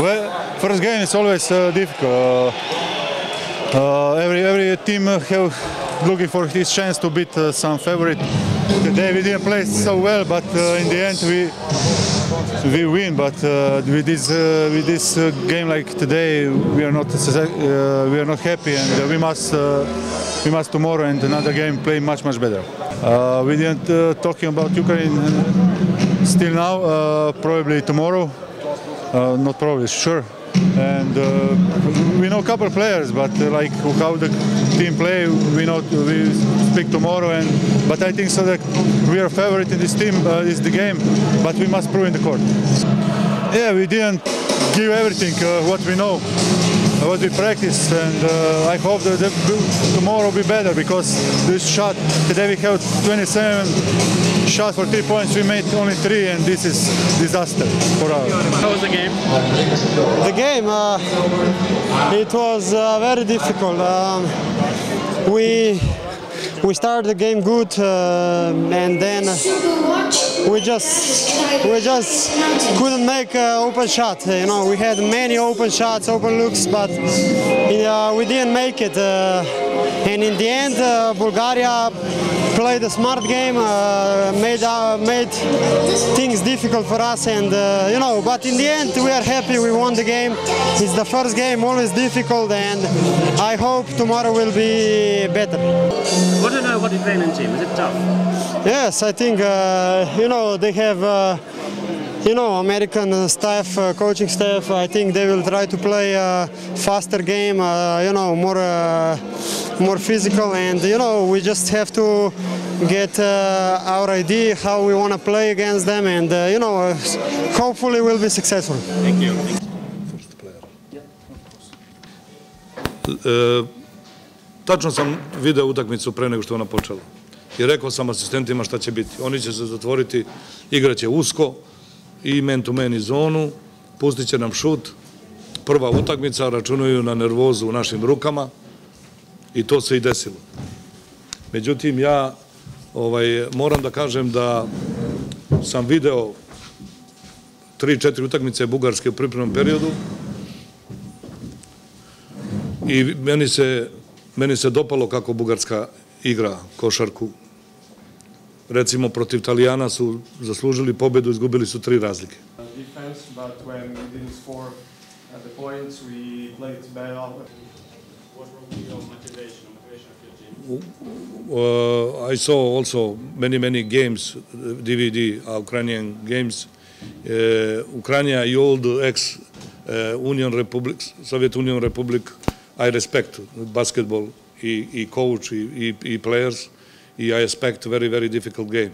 Well, first game is always uh, difficult. Uh, uh, every every team have looking for his chance to beat uh, some favorite. Today we didn't play so well, but uh, in the end we we win. But uh, with this uh, with this uh, game like today, we are not uh, we are not happy, and uh, we must uh, we must tomorrow and another game play much much better. Uh, we didn't uh, talking about Ukraine uh, still now. Uh, probably tomorrow. Uh, not probably, sure. And uh, we know a couple of players, but uh, like how the team play, we know we speak tomorrow. And but I think so that we are favorite in this team is the game, but we must prove in the court. Yeah, we didn't give everything what we know, what we practice, and uh, I hope that tomorrow will be better because this shot today we have 27 shots for three points. We made only three, and this is disaster for us. How was the game? The game, uh, it was uh, very difficult. Um, we we started the game good, uh, and then we just we just couldn't make uh, open shot. You know, we had many open shots, open looks, but we didn't make it. Uh, and in the end, Bulgaria played a smart game, uh, made uh, made things difficult for us, and uh, you know. But in the end, we are happy. We won the game. It's the first game, always difficult, and I hope tomorrow will be better. About the Ukrainian team? Is it tough? Yes, I think uh, you know they have uh, you know American uh, staff, uh, coaching staff. I think they will try to play a faster game, uh, you know, more uh, more physical, and you know we just have to get uh, our idea how we want to play against them, and uh, you know uh, hopefully we'll be successful. Thank you. E, tačno sam video utakmicu pre nego što ona počela. I rekao sam asistentima šta će biti. Oni će se zatvoriti, igraće usko i man to man i zonu, pustit će nam šut. Prva utakmica, računaju na nervozu u našim rukama i to se i desilo. Međutim, ja ovaj, moram da kažem da sam video tri, četiri utakmice Bugarske u pripremnom periodu i meni se, meni se dopalo kako Bugarska igra košarku. Recimo, protiv Italijana su zaslužili pobedu, izgubili su tri razlike. defense, but when we didn't score uh, the points, we played bad. What will be your motivation, motivation of your team? Uh, I saw also many, many games, uh, DVD, uh, Ukrainian games. Uh, Ukraine i all the ex uh, Union Republics, Soviet Union Republic, I respect basketball i, i coach i, i, i players i I expect very, very difficult game.